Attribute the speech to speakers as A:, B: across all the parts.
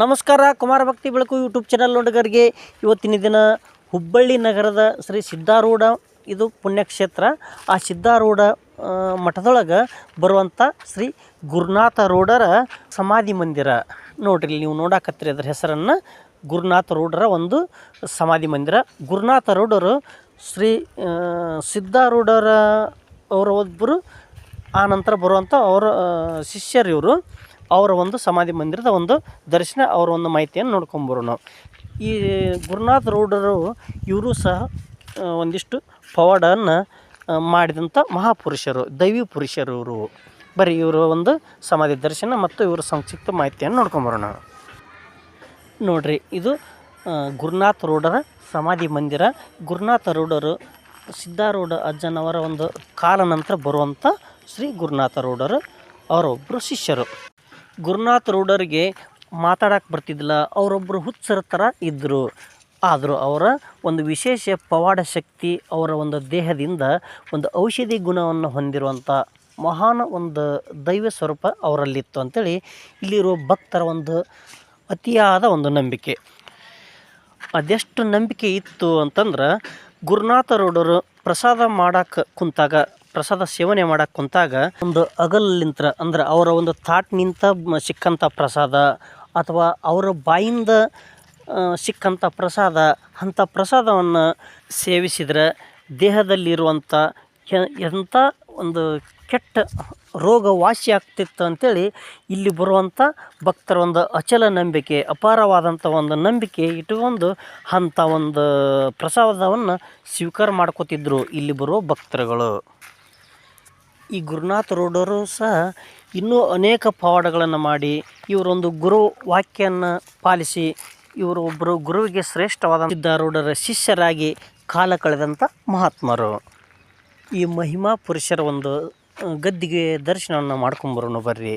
A: ನಮಸ್ಕಾರ, ಕುಮಾರ ಭಕ್ತಿ ಬೆಳಕು ಯೂಟ್ಯೂಬ್ ಚಾನಲ್ ನೋಡಗರಿಗೆ. ಇವತ್ತಿನ ದಿನ ಹುಬ್ಬಳ್ಳಿ ನಗರದ ಶ್ರೀ ಸಿದ್ಧಾರೂಢ, ಇದು ಪುಣ್ಯಕ್ಷೇತ್ರ. ಆ ಸಿದ್ಧಾರೂಢ ಮಠದೊಳಗೆ ಬರುವಂಥ ಶ್ರೀ ಗುರುನಾಥರೂಢರ ಸಮಾಧಿ ಮಂದಿರ. ನೋಡ್ರಿ, ನೀವು ನೋಡಾಕತ್ತೀರಿ ಅದ್ರ ಹೆಸರನ್ನು. ಗುರುನಾಥರೂಢರ ಒಂದು ಸಮಾಧಿ ಮಂದಿರ. ಗುರುನಾಥ ಗುರುನಾಥರೂಢರು ಶ್ರೀ ಸಿದ್ಧಾರೂಢರ, ಅವರ ಒಬ್ಬರು, ಆ ನಂತರ ಬರುವಂಥ ಅವರ ಶಿಷ್ಯರಿವರು. ಅವರ ಒಂದು ಸಮಾಧಿ ಮಂದಿರದ ಒಂದು ದರ್ಶನ, ಅವರ ಒಂದು ಮಾಹಿತಿಯನ್ನು ನೋಡ್ಕೊಂಬರೋಣ ಈ ಗುರುನಾಥ ರೌಡರು ಇವರು ಸಹ ಒಂದಿಷ್ಟು ಪವಾಡನ್ನು ಮಾಡಿದಂಥ ಮಹಾಪುರುಷರು, ದೈವಿ ಪುರುಷರು ಇವರು. ಬರೀ ಇವರ ಒಂದು ಸಮಾಧಿ ದರ್ಶನ ಮತ್ತು ಇವರ ಸಂಕ್ಷಿಪ್ತ ಮಾಹಿತಿಯನ್ನು ನೋಡ್ಕೊಂಬರೋಣ ನೋಡ್ರಿ, ಇದು ಗುರುನಾಥ ರೋಡರ ಸಮಾಧಿ ಮಂದಿರ. ಗುರುನಾಥ ರೋಡರು ಸಿದ್ಧಾರೂಢ ಅಜ್ಜನವರ ಒಂದು ಕಾಲ ನಂತರ ಬರುವಂಥ ಶ್ರೀ ಗುರುನಾಥ ರೋಡರು ಅವರೊಬ್ಬರು ಶಿಷ್ಯರು. ಗುರುನಾಥ ರೋಡರಿಗೆ ಮಾತಾಡಕ್ಕೆ ಬರ್ತಿದ್ದಿಲ್ಲ. ಅವರೊಬ್ಬರು ಹುಚ್ಚರ ಥರ ಇದ್ದರು ಆದರೂ ಅವರ ಒಂದು ವಿಶೇಷ ಪವಾಡ ಶಕ್ತಿ, ಅವರ ಒಂದು ದೇಹದಿಂದ ಒಂದು ಔಷಧಿ ಗುಣವನ್ನು ಹೊಂದಿರುವಂಥ ಮಹಾನ್ ಒಂದು ದೈವ ಸ್ವರೂಪ ಅವರಲ್ಲಿತ್ತು ಅಂಥೇಳಿ ಇಲ್ಲಿರುವ ಭಕ್ತರ ಒಂದು ಅತಿಯಾದ ಒಂದು ನಂಬಿಕೆ. ಅದೆಷ್ಟು ನಂಬಿಕೆ ಇತ್ತು ಅಂತಂದ್ರೆ ಗುರುನಾಥರೌಡರು ಪ್ರಸಾದ ಮಾಡಕ್ಕೆ ಕುಂತಾಗ ಪ್ರಸಾದ ಸೇವನೆ ಮಾಡಕ್ಕೆ ಕುಂತಾಗ ಒಂದು ಅಗಲಿಂತ್ರ ಅಂದ್ರೆ ಅವರ ಒಂದು ಥಾಟ್ ನಿಂತ ಸಿಕ್ಕಂಥ ಪ್ರಸಾದ ಅಥವಾ ಅವರ ಬಾಯಿಂದ ಸಿಕ್ಕಂಥ ಪ್ರಸಾದ, ಅಂಥ ಪ್ರಸಾದವನ್ನು ಸೇವಿಸಿದ್ರೆ ದೇಹದಲ್ಲಿರುವಂಥ ಎಂಥ ಒಂದು ಕೆಟ್ಟ ರೋಗ ವಾಸಿ ಆಗ್ತಿತ್ತು ಅಂತೇಳಿ ಇಲ್ಲಿ ಬರುವಂಥ ಭಕ್ತರ ಒಂದು ಅಚಲ ನಂಬಿಕೆ, ಅಪಾರವಾದಂಥ ಒಂದು ನಂಬಿಕೆ ಇಟ್ಟುಕೊಂಡು ಅಂಥ ಒಂದು ಪ್ರಸಾದವನ್ನು ಸ್ವೀಕಾರ ಮಾಡ್ಕೋತಿದ್ರು ಇಲ್ಲಿ ಬರುವ ಭಕ್ತರುಗಳು. ಈ ಗುರುನಾಥ ರೋಡರು ಸಹ ಇನ್ನೂ ಅನೇಕ ಪವಾಡಗಳನ್ನು ಮಾಡಿ ಇವರೊಂದು ಗುರು ವಾಕ್ಯವನ್ನು ಪಾಲಿಸಿ ಇವರು ಒಬ್ಬರು ಗುರುವಿಗೆ ಶ್ರೇಷ್ಠವಾದ ಸಿದ್ಧಾರೂಢರ ಶಿಷ್ಯರಾಗಿ ಕಾಲ ಕಳೆದಂಥ ಮಹಾತ್ಮರು. ಈ ಮಹಿಮಾ ಪುರುಷರ ಒಂದು ಗದ್ದಿಗೆ ದರ್ಶನವನ್ನು ಮಾಡ್ಕೊಂಬರೋಣ ಬರ್ರಿ.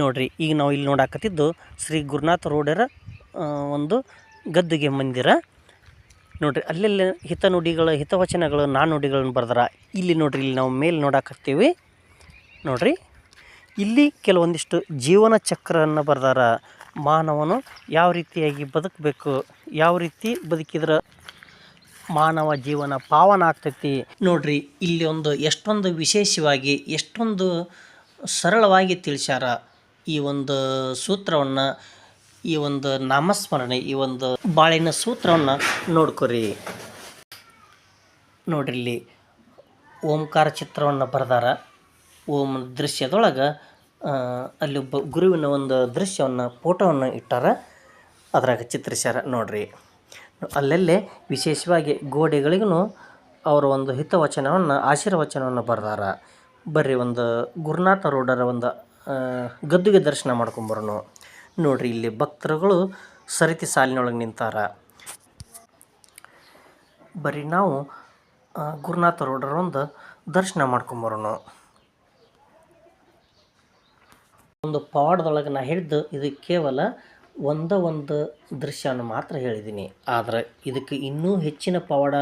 A: ನೋಡ್ರಿ, ಈಗ ನಾವು ಇಲ್ಲಿ ನೋಡಾಕತ್ತಿದ್ದು ಶ್ರೀ ಗುರುನಾಥ ರೋಡರ ಒಂದು ಗದ್ದಿಗೆ ಮಂದಿರ. ನೋಡ್ರಿ, ಅಲ್ಲೆಲ್ಲ ಹಿತನುಡಿಗಳು ಹಿತವಚನಗಳು ನಾನುಡಿಗಳನ್ನು ಬರ್ದಾರ. ಇಲ್ಲಿ ನೋಡ್ರಿ, ಇಲ್ಲಿ ನಾವು ಮೇಲೆ ನೋಡಾಕತ್ತೀವಿ. ನೋಡ್ರಿ, ಇಲ್ಲಿ ಕೆಲವೊಂದಿಷ್ಟು ಜೀವನ ಚಕ್ರವನ್ನು ಬರ್ದಾರ. ಮಾನವನು ಯಾವ ರೀತಿಯಾಗಿ ಬದುಕಬೇಕು, ಯಾವ ರೀತಿ ಬದುಕಿದ್ರೆ ಮಾನವ ಜೀವನ ಪಾವನ ಆಗ್ತೈತಿ. ನೋಡ್ರಿ, ಇಲ್ಲಿ ಒಂದು ಎಷ್ಟೊಂದು ವಿಶೇಷವಾಗಿ, ಎಷ್ಟೊಂದು ಸರಳವಾಗಿ ತಿಳಿಸ್ಯಾರ ಈ ಒಂದು ಸೂತ್ರವನ್ನು. ಈ ಒಂದು ನಾಮಸ್ಮರಣೆ, ಈ ಒಂದು ಬಾಳಿನ ಸೂತ್ರವನ್ನು ನೋಡ್ಕೊರಿ. ನೋಡ್ರಿ ಇಲ್ಲಿ ಓಂಕಾರ ಚಿತ್ರವನ್ನು ಬರೆದಾರ. ಓಂ ದೃಶ್ಯದೊಳಗೆ ಅಲ್ಲಿ ಒಬ್ಬ ಗುರುವಿನ ಒಂದು ದೃಶ್ಯವನ್ನು, ಫೋಟೋವನ್ನು ಇಟ್ಟಾರ. ಅದ್ರಾಗ ಚಿತ್ರಿಸ್ಯಾರ ನೋಡ್ರಿ. ಅಲ್ಲಲ್ಲೇ ವಿಶೇಷವಾಗಿ ಗೋಡೆಗಳಿಗೂ ಅವರ ಒಂದು ಹಿತವಚನವನ್ನು, ಆಶೀರ್ವಚನವನ್ನು ಬರೆದಾರ. ಬರ್ರಿ, ಒಂದು ಗುರುನಾಥ ರೋಡರ ಒಂದು ಗದ್ದುಗೆ ದರ್ಶನ ಮಾಡ್ಕೊಂಬರೋಣ ನೋಡ್ರಿ, ಇಲ್ಲಿ ಭಕ್ತರುಗಳು ಸರಿತಿ ಸಾಲಿನೊಳಗೆ ನಿಂತಾರ. ಬರೀ ನಾವು ಗುರುನಾಥ ರೋಡರೊಂದು ದರ್ಶನ ಮಾಡ್ಕೊಂಬರೋಣ ಒಂದು ಪವಾಡದೊಳಗೆ ನಾ ಹೇಳಿದ್ದು ಇದು ಕೇವಲ ಒಂದ ಒಂದು ದೃಶ್ಯವನ್ನು ಮಾತ್ರ ಹೇಳಿದ್ದೀನಿ ಆದರೆ ಇದಕ್ಕೆ ಇನ್ನೂ ಹೆಚ್ಚಿನ ಪವಾಡ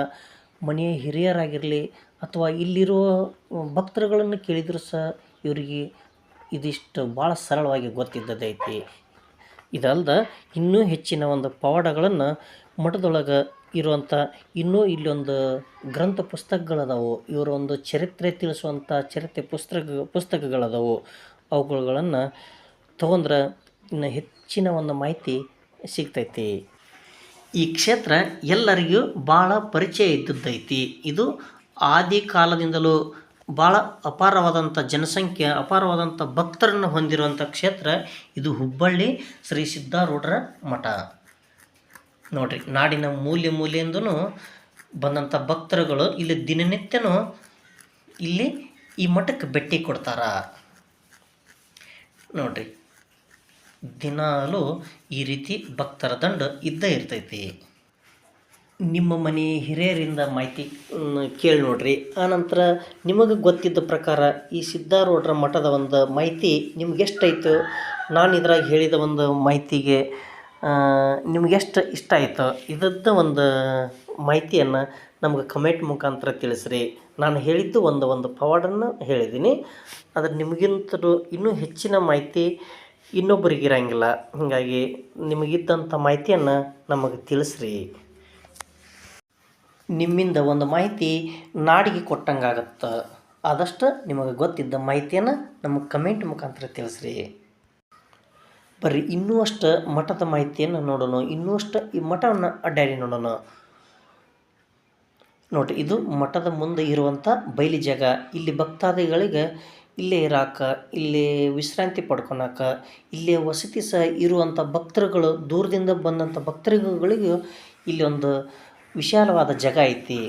A: ಮನೆಯ ಹಿರಿಯರಾಗಿರಲಿ ಅಥವಾ ಇಲ್ಲಿರುವ ಭಕ್ತರುಗಳನ್ನು ಕೇಳಿದರೂ ಸಹ ಇವರಿಗೆ ಇದಿಷ್ಟು ಭಾಳ ಸರಳವಾಗಿ ಗೊತ್ತಿದ್ದದೈತಿ ಇದಲ್ದ ಇನ್ನೂ ಹೆಚ್ಚಿನ ಒಂದು ಪವಾಡಗಳನ್ನು ಮಠದೊಳಗೆ ಇರುವಂಥ ಇನ್ನೂ ಇಲ್ಲೊಂದು ಗ್ರಂಥ ಪುಸ್ತಕಗಳದಾವು. ಇವರ ಒಂದು ಚರಿತ್ರೆ ತಿಳಿಸುವಂಥ ಚರಿತ್ರೆ ಪುಸ್ತಕ, ಪುಸ್ತಕಗಳದಾವು. ಅವುಗಳನ್ನು ತಗೊಂಡ್ರೆ ಇನ್ನು ಹೆಚ್ಚಿನ ಒಂದು ಮಾಹಿತಿ ಸಿಗ್ತೈತಿ. ಈ ಕ್ಷೇತ್ರ ಎಲ್ಲರಿಗೂ ಭಾಳ ಪರಿಚಯ ಇದ್ದದ್ದೈತಿ. ಇದು ಆದಿ ಕಾಲದಿಂದಲೂ ಭಾಳ ಅಪಾರವಾದಂಥ ಜನಸಂಖ್ಯೆ ಅಪಾರವಾದಂಥ ಭಕ್ತರನ್ನು ಹೊಂದಿರುವಂಥ ಕ್ಷೇತ್ರ ಇದು ಹುಬ್ಬಳ್ಳಿ ಶ್ರೀ ಸಿದ್ಧಾರೂಢರ ಮಠ. ನೋಡ್ರಿ, ನಾಡಿನ ಮೂಲೆ ಮೂಲೆಯಿಂದನು ಬಂದಂಥ ಭಕ್ತರುಗಳು ಇಲ್ಲಿ ದಿನನಿತ್ಯನೂ ಇಲ್ಲಿ ಈ ಮಠಕ್ಕೆ ಭೇಟಿ ಕೊಡ್ತಾರ. ನೋಡ್ರಿ, ದಿನಾಲೂ ಈ ರೀತಿ ಭಕ್ತರ ದಂಡ ಇದ್ದೇ ಇರ್ತೈತಿ. ನಿಮ್ಮ ಮನೆ ಹಿರಿಯರಿಂದ ಮಾಹಿತಿ ಕೇಳಿ ನೋಡ್ರಿ. ಆನಂತರ ನಿಮಗೆ ಗೊತ್ತಿದ್ದ ಪ್ರಕಾರ ಈ ಸಿದ್ಧಾರೂಢರ ಮಠದ ಒಂದು ಮಾಹಿತಿ ನಿಮ್ಗೆ ಎಷ್ಟಾಯಿತು? ನಾನು ಇದ್ರಾಗ ಹೇಳಿದ ಒಂದು ಮಾಹಿತಿಗೆ ನಿಮ್ಗೆ ಎಷ್ಟು ಇಷ್ಟ ಆಯಿತು? ಇದದ್ದು ಒಂದು ಮಾಹಿತಿಯನ್ನು ನಮ್ಗೆ ಕಮೆಂಟ್ ಮುಖಾಂತರ ತಿಳಿಸ್ರಿ. ನಾನು ಹೇಳಿದ್ದು ಒಂದು ಒಂದು ಪವಾಡನ್ನು ಹೇಳಿದ್ದೀನಿ ಆದರೆ ನಿಮಗಿಂತಲೂ ಇನ್ನೂ ಹೆಚ್ಚಿನ ಮಾಹಿತಿ ಇನ್ನೊಬ್ಬರಿಗೆ ಇರಂಗಿಲ್ಲ. ಹೀಗಾಗಿ ನಿಮಗಿದ್ದಂಥ ಮಾಹಿತಿಯನ್ನು ನಮಗೆ ತಿಳಿಸ್ರಿ. ನಿಮ್ಮಿಂದ ಒಂದು ಮಾಹಿತಿ ನಾಡಿಗೆ ಕೊಟ್ಟಂಗಾಗತ್ತೆ. ಆದಷ್ಟು ನಿಮಗೆ ಗೊತ್ತಿದ್ದ ಮಾಹಿತಿಯನ್ನು ನಮ್ಮ ಕಮೆಂಟ್ ಮುಖಾಂತರ ತಿಳಿಸ್ರಿ. ಬರ್ರಿ ಇನ್ನೂ ಅಷ್ಟು ಮಠದ ಮಾಹಿತಿಯನ್ನು ನೋಡೋಣ. ಇನ್ನೂ ಅಷ್ಟು ಈ ಮಠವನ್ನು ಅಡ್ಡಾಡಿ ನೋಡೋಣ. ನೋಡ್ರಿ, ಇದು ಮಠದ ಮುಂದೆ ಇರುವಂಥ ಬಯಲಿ ಜಾಗ. ಇಲ್ಲಿ ಭಕ್ತಾದಿಗಳಿಗೆ ಇಲ್ಲೇ ಇರಾಕ, ಇಲ್ಲಿ ವಿಶ್ರಾಂತಿ ಪಡ್ಕೊಳಕ, ಇಲ್ಲೇ ವಸತಿ ಸಹ ಇರುವಂಥ ಭಕ್ತರುಗಳು, ದೂರದಿಂದ ಬಂದಂಥ ಭಕ್ತರುಗಳಿಗೂ ಇಲ್ಲಿ ಒಂದು ವಿಶಾಲವಾದ ಜಾಗ ಐತಿ.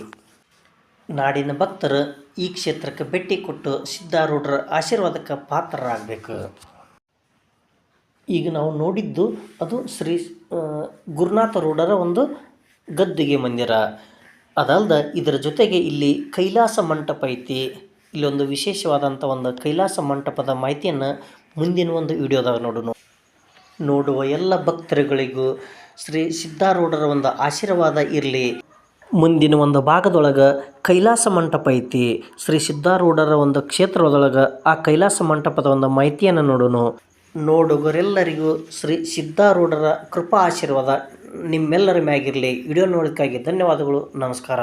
A: ನಾಡಿನ ಭಕ್ತರು ಈ ಕ್ಷೇತ್ರಕ್ಕೆ ಭೇಟಿ ಕೊಟ್ಟು ಸಿದ್ಧಾರೂಢರ ಆಶೀರ್ವಾದಕ್ಕೆ ಪಾತ್ರರಾಗಬೇಕು. ಈಗ ನಾವು ನೋಡಿದ್ದು ಅದು ಶ್ರೀ ಗುರುನಾಥ ರೂಢರ ಒಂದು ಗದ್ದುಗೆ ಮಂದಿರ. ಅದಲ್ಲದೆ ಇದರ ಜೊತೆಗೆ ಇಲ್ಲಿ ಕೈಲಾಸ ಮಂಟಪ ಐತಿ. ಇಲ್ಲೊಂದು ವಿಶೇಷವಾದಂಥ ಒಂದು ಕೈಲಾಸ ಮಂಟಪದ ಮಾಹಿತಿಯನ್ನು ಮುಂದಿನ ಒಂದು ವಿಡಿಯೋದಾಗ ನೋಡೋಣ. ನೋಡುವ ಎಲ್ಲ ಭಕ್ತರುಗಳಿಗೂ ಶ್ರೀ ಸಿದ್ಧಾರೂಢರ ಒಂದು ಆಶೀರ್ವಾದ ಇರಲಿ. ಮುಂದಿನ ಒಂದು ಭಾಗದೊಳಗೆ ಕೈಲಾಸ ಮಂಟಪ ಐತಿ. ಶ್ರೀ ಸಿದ್ಧಾರೂಢರ ಒಂದು ಕ್ಷೇತ್ರದೊಳಗೆ ಆ ಕೈಲಾಸ ಮಂಟಪದ ಒಂದು ಮಾಹಿತಿಯನ್ನು ನೋಡೋಣ ನೋಡುಗರೆಲ್ಲರಿಗೂ ಶ್ರೀ ಸಿದ್ಧಾರೂಢರ ಕೃಪಾ ಆಶೀರ್ವಾದ ನಿಮ್ಮೆಲ್ಲರ ಮ್ಯಾಗಿರಲಿ. ವಿಡಿಯೋ ನೋಡೋಕ್ಕಾಗಿ ಧನ್ಯವಾದಗಳು. ನಮಸ್ಕಾರ.